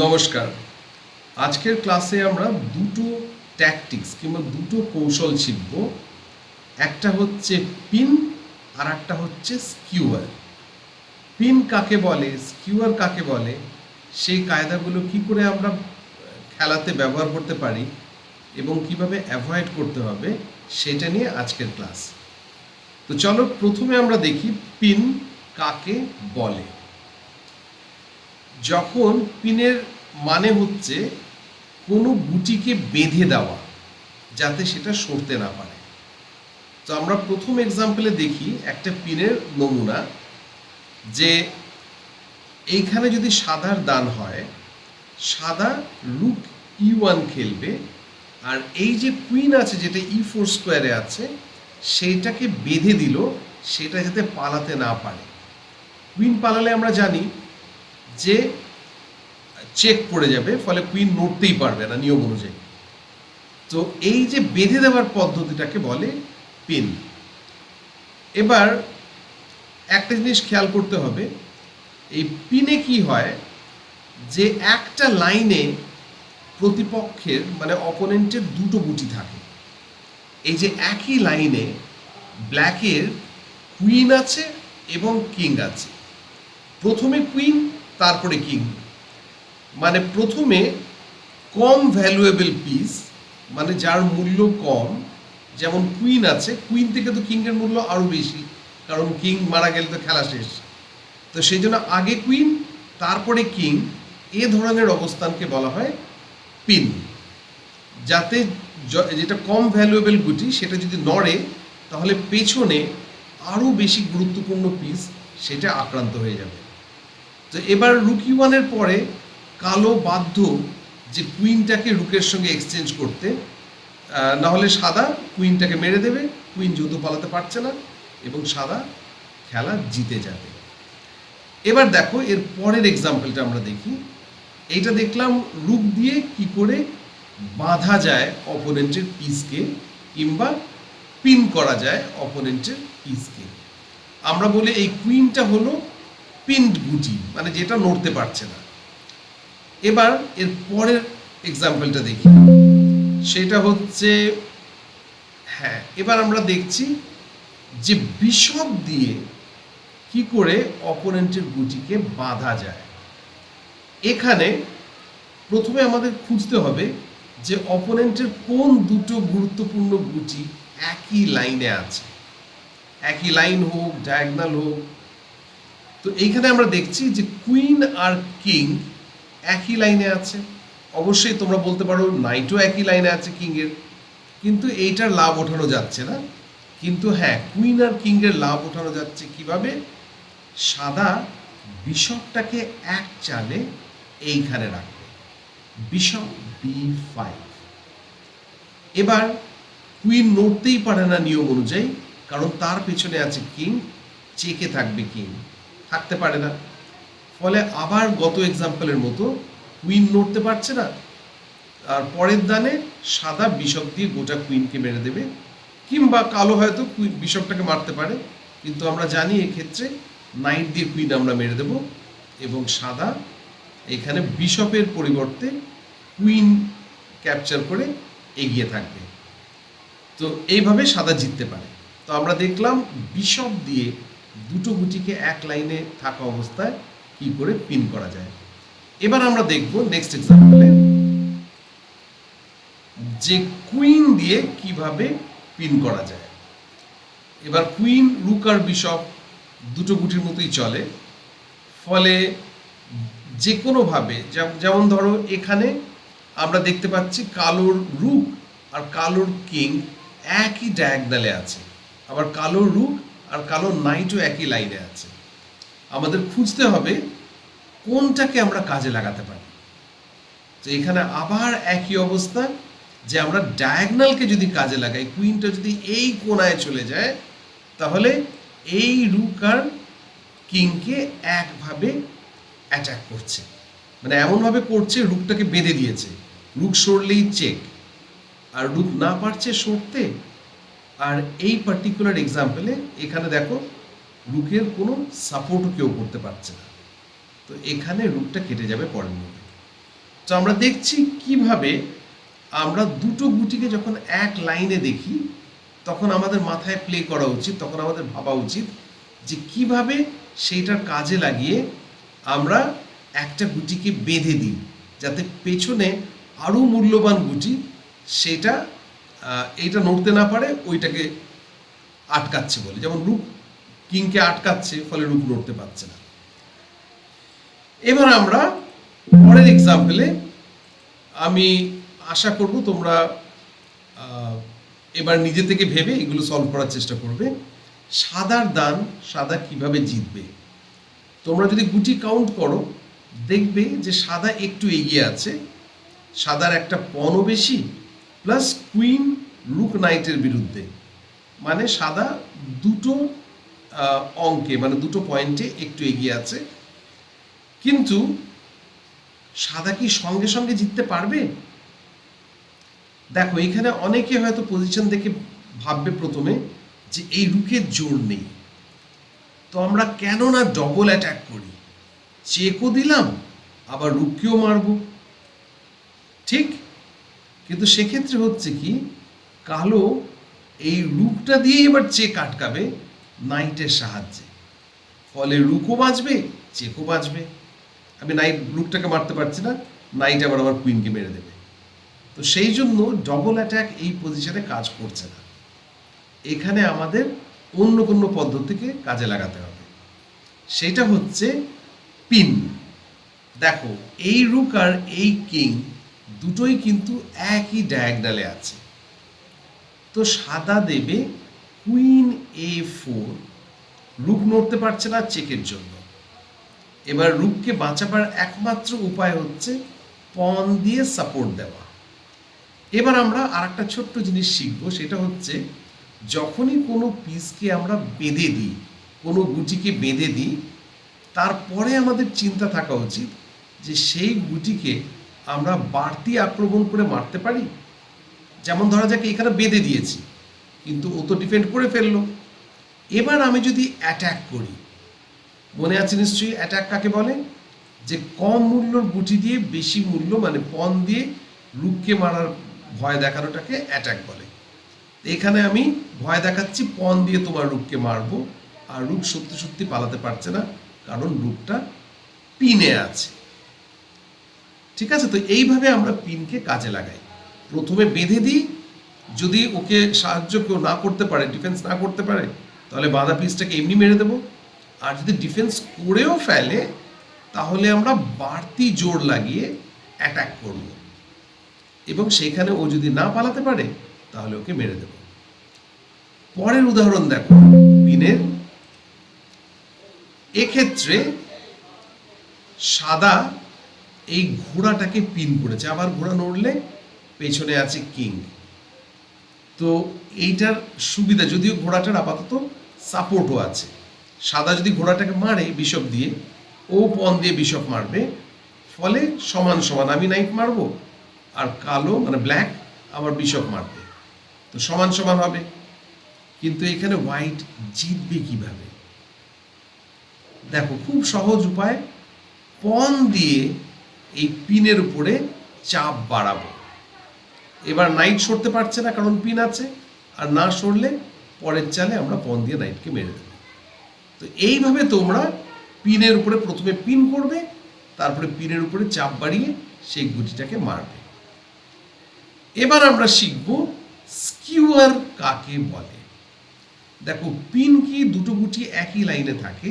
নমস্কার। আজকের ক্লাসে আমরা দুটো ট্যাকটিক্স কিংবা দুটো কৌশল শিখব। একটা হচ্ছে পিন আর একটা হচ্ছে স্কিউয়ার পিন কাকে বলে স্কিউয়ার কাকে বলে, সেই কায়দাগুলো কি করে আমরা খেলাতে ব্যবহার করতে পারি এবং কীভাবে অ্যাভয়েড করতে হবে সেটা নিয়ে আজকের ক্লাস। তো চলো প্রথমে আমরা দেখি পিন কাকে বলে। যখন পিনের মানে হচ্ছে কোনো গুটিকে বেঁধে দেওয়া, যাতে সেটা সরতে না পারে। তো আমরা প্রথম এক্সাম্পলে দেখি একটা পিনের নমুনা যে এইখানে যদি সাদার দান হয়, সাদা লুক ই ওয়ান খেলবে আর এই যে কুইন আছে যেটা ই ফোর স্কোয়ারে আছে, সেইটাকে বেঁধে দিল, সেটা যাতে পালাতে না পারে। কুইন পালালে আমরা জানি যে চেক পড়ে যাবে, ফলে কুইন নড়তেই পারবে না নিয়ম অনুযায়ী। তো এই যে বেঁধে দেওয়ার পদ্ধতিটাকে বলে পিন এবার একটা জিনিস খেয়াল করতে হবে, এই পিনে কি হয় যে একটা লাইনে প্রতিপক্ষের মানে অপোনেন্টের দুটো গুটি থাকে। এই যে একই লাইনে ব্ল্যাকের কুইন আছে এবং কিং আছে। প্রথমে কুইন তারপরে কিং? মানে প্রথমে কম ভ্যালুয়েবল পিস মানে যার মূল্য কম, যেমন কুইন আছে কুইন থেকে তো কিংয়ের মূল্য আরও বেশি, কারণ কিং মারা গেলে তো খেলা শেষ। তো সেই জন্য আগে কুইন তারপরে কিং এ ধরনের অবস্থানকে বলা হয় পিন যাতে যেটা কম ভ্যালুয়েবল গুটি, সেটা যদি নড়ে, তাহলে পেছনে আরও বেশি গুরুত্বপূর্ণ পিস সেটা আক্রান্ত হয়ে যাবে। তো এবার রুক ওয়ানের পরে কালো বাধ্য যে কুইনটাকে রুকের সঙ্গে এক্সচেঞ্জ করতে আহ, না হলে সাদা কুইনটাকে মেরে দেবে কুইন যেহেতু পালাতে পারছে না এবং সাদা খেলা জিতে যাবে। এবার দেখো এর পরের এক্সাম্পলটা আমরা দেখি। এইটা দেখলাম রুক দিয়ে কি করে বাঁধা যায় অপোনেন্টের পিসকে কিংবা পিন করা যায় অপোনেন্টের পিসকে আমরা বলি এই কুইনটা হলো পিন্ড গুটি মানে যেটা নড়তে পারছে না। এবার এর পরের এক্সাম্পলটা দেখি। সেটা হচ্ছে হ্যাঁ এবার আমরা দেখছি যে বিশপ দিয়ে কি করে অপোনেন্টের গুটিকে বাঁধা যায়। এখানে প্রথমে আমাদের খুঁজতে হবে যে অপোনেন্টের কোন দুটো গুরুত্বপূর্ণ গুটি একই লাইনে আছে। একই লাইন হোক ডায়াগনাল হোক তো এইখানে আমরা দেখছি যে কুইন আর কিং একই লাইনে আছে। অবশ্যই তোমরা বলতে পারো নাইটও একই লাইনে আছে কিংয়ের কিন্তু এইটার লাভ ওঠানো যাচ্ছে না। কিন্তু হ্যাঁ কুইন আর কিংয়ের লাভ ওঠানো যাচ্ছে কীভাবে? সাদা বিশপটাকে এক চালে এইখানে রাখবে। বিশপ বি ফাইভ এবার কুইন নড়তেই পারে না নিয়ম অনুযায়ী, কারণ তার পেছনে আছে কিং চেকে থাকবে কিং থাকতে পারে না। ফলে আবার গত এক্সাম্পলের মতো কুইন নড়তে পারছে না। আর পরের দানে সাদা বিশপ দিয়ে গোটা কুইনকে মেরে দেবে। কিংবা কালো হয়তো কুইন বিশপটাকে মারতে পারে। কিন্তু আমরা জানি এক্ষেত্রে নাইট দিয়ে কুইন আমরা মেরে দেব এবং সাদা এখানে বিশপের পরিবর্তে কুইন ক্যাপচার করে এগিয়ে থাকবে। তো এইভাবে সাদা জিততে পারে। তো আমরা দেখলাম বিশপ দিয়ে দুটো গুটিকে এক লাইনে থাকা অবস্থায় কি করে পিন করা যায়। এবার আমরা দেখব নেক্সট এক্সাম্পলে যে কুইন দিয়ে কীভাবে পিন করা যায়। এবার কুইন রুক আর বিশপ দুটো গুটির মতোই চলে। ফলে যে কোনোভাবে যেমন ধরো এখানে আমরা দেখতে পাচ্ছি কালোর রুক আর কালোর কিং একই ডায়াগনালে আছে। আবার কালো রুক আর কালো নাইটও একই লাইনে আছে। আমাদের খুঁজতে হবে কোনটাকে আমরা কাজে লাগাতে পারি। তো এখানে আবার একই অবস্থা যে আমরা ডায়াগনালকে যদি কাজে লাগাই, কুইনটা যদি এই কোনায় চলে যায়, তাহলে এই রুক আর কিংকে একভাবে অ্যাটাক করছে। মানে এমনভাবে করছে, রুকটাকে বেঁধে দিয়েছে। রুক সরলেই চেক আর রুক না পারছে সরতে আর এই পার্টিকুলার এক্সাম্পলে এখানে দেখো রুকের কোনো সাপোর্টও কেউ করতে পারছে না। তো এখানে রুকটা কেটে যাবে পরের মধ্যে। তো আমরা দেখছি কীভাবে আমরা দুটো গুটিকে যখন এক লাইনে দেখি, তখন আমাদের মাথায় প্লে করা উচিত, তখন আমাদের ভাবা উচিত যে কীভাবে সেইটার কাজে লাগিয়ে আমরা একটা গুটিকে বেঁধে দিই, যাতে পেছনে আরও মূল্যবান গুটি সেটা এইটা নড়তে না পারে, ওইটাকে আটকাচ্ছে বলে। যেমন রূপ কিংকে আটকাচ্ছে, ফলে রূপ নড়তে পারছে না। এবার আমরা পরের এক্সাম্পলে আমি আশা করব তোমরা এবার নিজে থেকে ভেবে এগুলো সলভ করার চেষ্টা করবে। সাদার দান, সাদা কীভাবে জিতবে? তোমরা যদি গুটি কাউন্ট করো, দেখবে যে সাদা একটু এগিয়ে আছে, সাদার একটা পনও বেশি প্লাস কুইন লুক নাইটের বিরুদ্ধে। মানে সাদা দুটো অঙ্কে মানে দুটো পয়েন্টে একটু এগিয়ে আছে। কিন্তু সাদা কি সঙ্গে সঙ্গে জিততে পারবে? দেখো, এখানে অনেকে হয়তো পজিশন দেখে ভাববে প্রথমে যে এই রুকের জোর নেই। তো আমরা কেন না ডবল অ্যাটাক করি? চেকও দিলাম, আবার রুককেও মারবো। ঠিক? কিন্তু সেক্ষেত্রে হচ্ছে কি, কালো এই রুকটা দিয়ে এবার চেক আটকাবে নাইটের সাহায্যে। ফলে রুকও বাঁচবে, চেকও বাঁচবে। আমি নাইট রুকটাকে মারতে পারছি না, নাইট আবার আমার কুইনকে মেরে দেবে। তো সেই জন্য ডবল অ্যাটাক এই পজিশনে কাজ করছে না। এখানে আমাদের অন্য কোনো পদ্ধতিকে কাজে লাগাতে হবে। সেটা হচ্ছে পিন দেখো, এই রুক আর এই কিং দুটোই কিন্তু একই ডায়াগনালে আছে। তো সাদা দেবে কুইন এ ফোর রুক নড়তে পারছে না চেকের জন্য। এবার রুককে বাঁচাবার একমাত্র উপায় হচ্ছে পন দিয়ে সাপোর্ট দেওয়া। এবার আমরা আর একটা ছোট্ট জিনিস শিখব, সেটা হচ্ছে যখনই কোনো পিসকে আমরা বেঁধে দিই, কোনো গুটিকে বেঁধে দিই, তারপরে আমাদের চিন্তা থাকা উচিত যে সেই গুটিকে আমরা বাড়তি আক্রমণ করে মারতে পারি? যেমন ধরা যাক এখানে বেঁধে দিয়েছি, কিন্তু ও তো ডিফেন্ড করে ফেলল। এবার আমি যদি অ্যাট্যাক করি, মনে আছে নিশ্চয়ই অ্যাট্যাক কাকে বলে? যে কম মূল্যর গুটি দিয়ে বেশি মূল্য মানে পণ দিয়ে রুককে মারার ভয় দেখানোটাকে অ্যাট্যাক বলে। এখানে আমি ভয় দেখাচ্ছি, পণ দিয়ে তোমার রুককে মারবো। আর রূপ সত্যি সত্যি পালাতে পারছে না, কারণ রুকটা পিনে আছে। ঠিক আছে? তো এইভাবে আমরা পিনকে কাজে লাগাই। প্রথমে বেঁধে দিই। যদি ওকে সাহায্য কেউ না করতে পারে ডিফেন্স না করতে পারে, তাহলে বাঁধা পিসটাকে এমনি মেরে দেবো। আর যদি ডিফেন্স করেও ফেলে, তাহলে আমরা বাড়তি জোর লাগিয়ে অ্যাটাক করব। এবং সেখানে ও যদি না পালাতে পারে, তাহলে ওকে মেরে দেব। পরের উদাহরণ দেখো, পিনের। এক্ষেত্রে সাদা এই ঘোড়াটাকে পিন করেছে। আবার ঘোড়া নড়লে পেছনে আছে কিং। তো এইটার সুবিধা, যদিও ঘোড়াটার আপাতত সাপোর্টও আছে। সাদা যদি ঘোড়াটাকে মারে বিশপ দিয়ে, ও পন দিয়ে বিশপ মারবে। ফলে সমান সমান, আমি নাইট মারবো আর কালো মানে ব্ল্যাক আবার বিশপ মারবে। তো সমান সমান হবে। কিন্তু এখানে হোয়াইট জিতবে কীভাবে? দেখো, খুব সহজ উপায়, পন দিয়ে এই পিনের উপরে চাপ বাড়াবো। এবার নাইট সরতে পারছে না কারণ পিন আছে, আর না সরলে পরের চালে আমরা পন দিয়ে নাইটকে মেরে দেবো। তো এইভাবে তোমরা পিনের উপরে প্রথমে পিন করবে, তারপরে পিনের উপরে চাপ বাড়িয়ে সেই গুটিটাকে মারবে। এবার আমরা শিখব স্কিউয়ার কাকে বলে। দেখো, পিন কি দুটো গুটি একই লাইনে থাকে,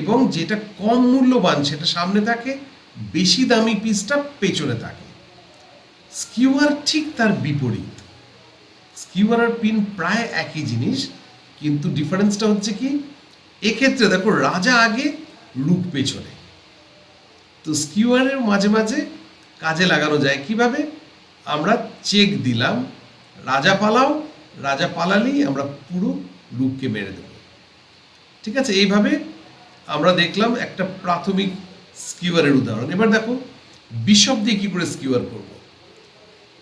এবং যেটা কম মূল্যবান সেটা সামনে থাকে বেশি দামি পিসটা পেছনে থাকে। স্কিউয়ার ঠিক তার বিপরীত। স্কিউয়ার আর পিন প্রায় একই জিনিস, কিন্তু ডিফারেন্সটা হচ্ছে কি, এক্ষেত্রে দেখো রাজা আগে লুক পেছনে। তো স্কিউয়ারের মাঝে মাঝে কাজে লাগানো যায় কীভাবে? আমরা চেক দিলাম, রাজা পালাও, রাজা পালালেই আমরা পুরো লুককে মেরে দেব। ঠিক আছে? এইভাবে আমরা দেখলাম একটা প্রাথমিক স্কিউয়ারের উদাহরণ। এবার দেখো, বিশপ দিয়ে কি করে স্কিউয়ার করব?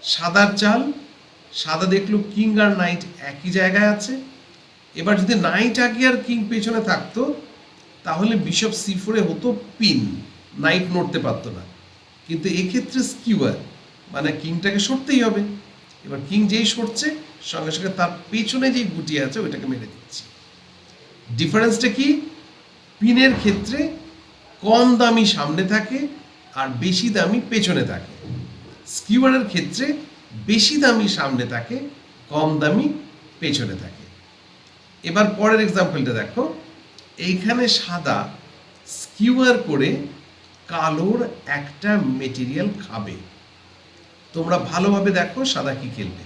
সাদার চাল, সাদা দেখল কিং আর নাইট একই জায়গায় আছে। এবার যদি নাইট আগে আর কিং পেছনে থাকতো, তাহলে বিশপ সি ফোরে হতো পিন। নাইট নড়তে পারতো না। কিন্তু এক্ষেত্রে স্কিউয়ার মানে কিংটাকে সরতেই হবে। এবার কিং যেই সরছে, সঙ্গে সঙ্গে তার পেছনে যেই গুটি আছে, ওইটাকে মেরে দিচ্ছি। ডিফারেন্সটা কি? পিনের ক্ষেত্রে কম দামি সামনে থাকে আর বেশি দামি পেছনে থাকে। স্কিউয়ারের ক্ষেত্রে বেশি দামি সামনে থাকে, কম দামি পেছনে থাকে। এবার পরের এক্সাম্পলটা দেখো। এইখানে সাদা স্কিউয়ার করে কালোর একটা মেটেরিয়াল খাবে। তোমরা ভালোভাবে দেখো সাদা কি খেলবে।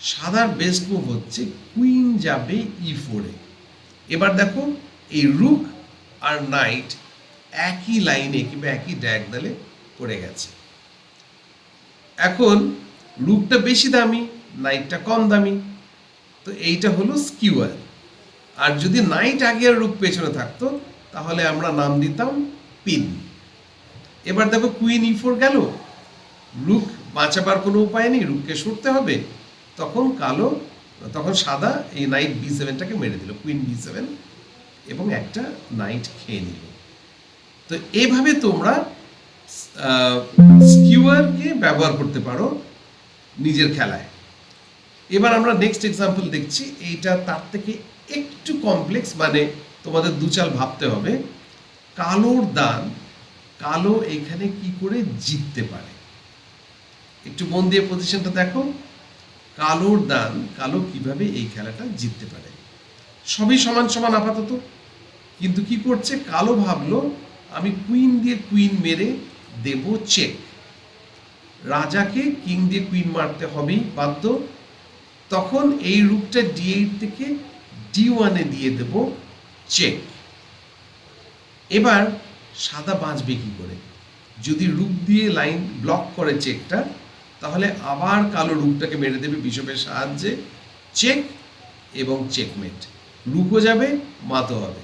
সাদার বেস্ট মুভ হচ্ছে কুইন যাবে ই ফোরে এবার দেখো এই রুক আর নাইট একই লাইনে কিংবা একই ডায়াগনালে পড়ে গেছে। এখন রুকটা বেশি দামি নাইটটা কম দামি। তো এইটা হলো স্কিউয়ার আর যদি নাইট আগে আর রুক পেছনে থাকতো, তাহলে আমরা নাম দিতাম পিন এবার দেখো কুইন ই ফোর গেল। রুক বাঁচাবার কোনো উপায় নেই রুককে সরতে হবে। তখন কালো, তখন সাদা এই নাইট বি সেভেনটাকে মেরে দিল কুইন বি সেভেন এবং একটা নাইট খেয়ে নিল। তো এইভাবে তোমরা স্কিউয়ারকে ব্যবহার করতে পারো নিজের খেলায়। এবার আমরা নেক্সট এক্সাম্পল দেখছি। এইটা তার থেকে একটু কমপ্লেক্স মানে তোমাদের দুচাল ভাবতে হবে। কালোর দান, কালো এখানে কি করে জিততে পারে? একটু মন দিয়ে পজিশনটা দেখো। কালোর দান, কালো কীভাবে এই খেলাটা জিততে পারে? সবই সমান সমান আপাতত। কিন্তু কি করছে? কালো ভাবলো, আমি কুইন দিয়ে কুইন মেরে দেব চেক রাজাকে কিং দিয়ে কুইন মারতে হবেই, বাধ্য। তখন এই রূপটা ডি এইট থেকে ডি ওয়ানে দিয়ে দেব চেক এবার সাদা বাঁচবে কি করে? যদি রূপ দিয়ে লাইন ব্লক করে চেকটা তাহলে আবার কালো রূপটাকে মেরে দেবে বিশপের সাহায্যে। চেক এবং চেকমেট রুকও যাবে মাতো হবে।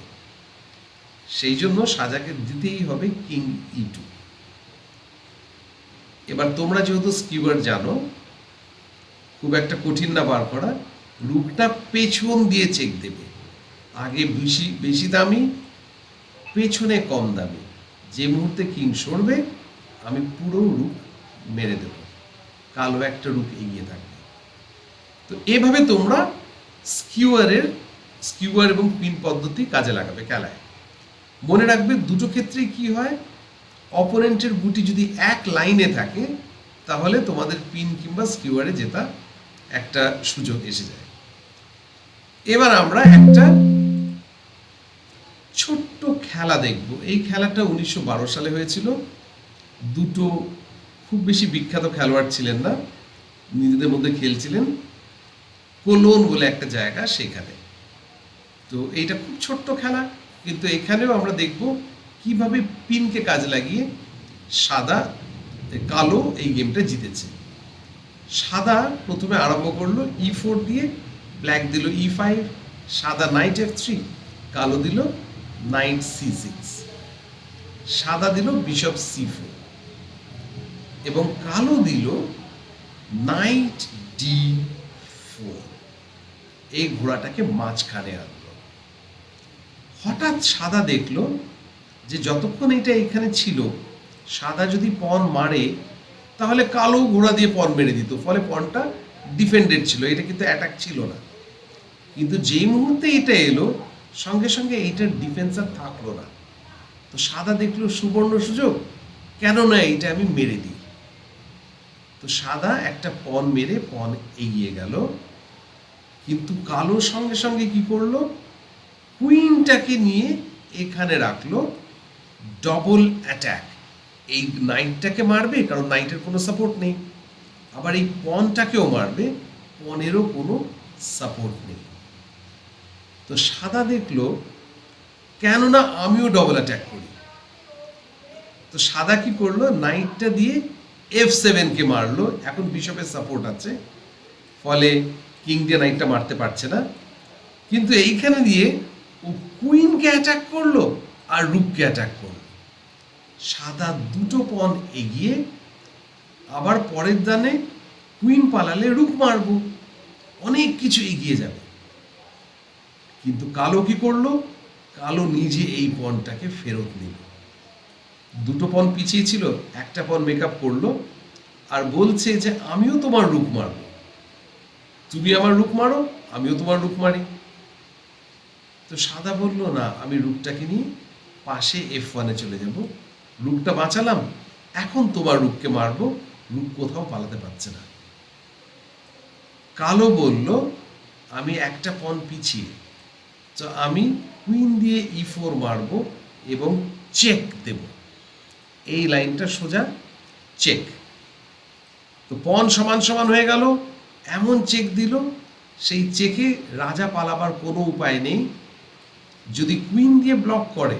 সেই জন্য সাজাকে দিতেই হবে কিং ই টু এবার তোমরা যেহেতু স্কিউয়ার জানো, খুব একটা কঠিন না বার করা রুকটা পেছন দিয়ে চেক দেবে। আগে বেশি বেশি দামি, পেছনে কম দামি। যে মুহূর্তে কিং সরবে, আমি পুরো রুক মেরে দেব। কালো একটা রুক এগিয়ে থাকবে। তো এভাবে তোমরা স্কিউয়ারের স্কিউয়ার এবং পিন পদ্ধতি কাজে লাগাবে খেলায়। মনে রাখবে দুটো ক্ষেত্রে কি হয়, অপোনেন্টের গুটি যদি এক লাইনে থাকে, তাহলে তোমাদের পিন কিংবা স্কিউয়ারে জেতা একটা সুযোগ এসে যায়। এবার আমরা একটা ছোট্ট খেলা দেখব। এই খেলাটা উনিশশো বারো সালে হয়েছিল। দুটো খুব বেশি বিখ্যাত খেলোয়াড় ছিলেন না, নিজেদের মধ্যে খেলছিলেন। কোলোন বলে একটা জায়গা সেখানে। তো এইটা খুব ছোট্ট খেলা, কিন্তু এখানেও আমরা দেখব কীভাবে পিনকে কাজে লাগিয়ে সাদা কালো এই গেমটা জিতেছে। সাদা প্রথমে আরম্ভ করল ই ফোর দিয়ে ব্ল্যাক দিল ই ফাইভ সাদা নাইট এফ থ্রি কালো দিল নাইট সি সিক্স সাদা দিল বিশপ সি ফোর এবং কালো দিল নাইট ডি ফোর এই ঘোড়াটাকে মাঝখানে আনলো। হঠাৎ সাদা দেখল যে যতক্ষণ এটা এখানে ছিল, সাদা যদি পন মারে, তাহলে কালো ঘোড়া দিয়ে পন মেরে দিত, ফলে পনটা ডিফেন্ডেড ছিল, এটা কিন্তু অ্যাটাক ছিল না। কিন্তু যেই মুহূর্তে এটা এলো, সঙ্গে সঙ্গে এইটার ডিফেন্স আর থাকল না। তো সাদা দেখল, সুবর্ণ সুযোগ, কেন না এইটা আমি মেরে দিই? তো সাদা একটা পন মেরে পন এগিয়ে গেল, কিন্তু কালো সঙ্গে সঙ্গে কি করল? কুইনটাকে নিয়ে এখানে রাখল ডবল অ্যাটাক এই নাইটটাকে মারবে, কারণ নাইটের কোনো সাপোর্ট নেই। আবার এই পনটাকেও মারবে পনেরও কোনো সাপোর্ট নেই। তো সাদা দেখল কেননা আমিও ডবল অ্যাটাক করি? তো সাদা কি করল নাইটটা দিয়ে এফ সেভেনকে মারলো। এখন বিশপের সাপোর্ট আছে, ফলে কিং দিয়ে নাইটটা মারতে পারছে না। কিন্তু এইখানে দিয়ে ও কুইনকে অ্যাটাক করল আর রুককে অ্যাটাক করল। সাদা দুটো পন এগিয়ে আবার পরের দানে কুইন পালালে রুক মারবো। অনেক কিছু এগিয়ে যাবে। কিন্তু কালো কি করল? কালো নিজে এই পণটাকে ফেরত নিল। দুটো পণ পিছিয়ে ছিল, একটা পণ মেকআপ করল আর বলছে যে, আমিও তোমার রূপ মারবো। তুমি আমার রূপ মারো, আমিও তোমার রূপ মারি। তো সাদা বলল, না, আমি রূপটাকে নিয়ে পাশে এফ ওয়ানে চলে যাব। রূপটা বাঁচালাম। এখন তোমার রূপকে মারবো। রূপ কোথাও পালাতে পারছে না। কালো বলল, আমি একটা পণ পিছিয়ে। তো আমি কুইন দিয়ে ই ফোর মারবো এবং চেক দেব। এই লাইনটা সোজা চেক তো পণ সমান সমান হয়ে গেল। এমন চেক দিল। সেই চেকে রাজা পালাবার কোনো উপায় নেই। যদি কুইন দিয়ে ব্লক করে,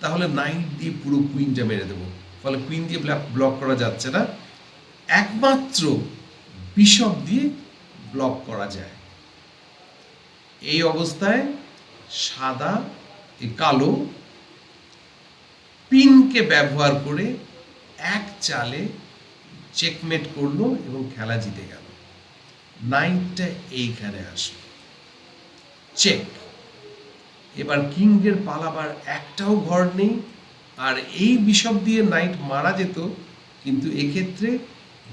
তাহলে নাইট দিয়ে পুরো কুইনটা মেরে দেবো। ফলে কুইন দিয়ে ব্লক করা যাচ্ছে না। একমাত্র বিশপ দিয়ে ব্লক করা যায়। এই অবস্থায় সাদা কালো পিনকে ব্যবহার করে এক চালে চেকমেট করল এবং খেলা জিতে গেল। নাইনটা এইখানে আসলো। চেক এবার কিংয়ের পালাবার একটাও ঘর নেই, আর এই বিশপ দিয়ে নাইট মারা যেত, কিন্তু এক্ষেত্রে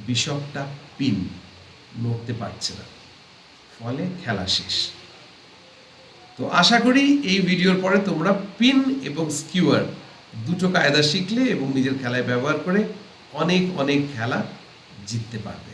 বিশপটা পিন, নড়তে পারছে না। ফলে খেলা শেষ। তো আশা করি এই ভিডিওর পরে তোমরা পিন এবং স্কিউয়ার দুটো কায়দা শিখলে এবং নিজের খেলায় ব্যবহার করে অনেক অনেক খেলা জিততে পারবে।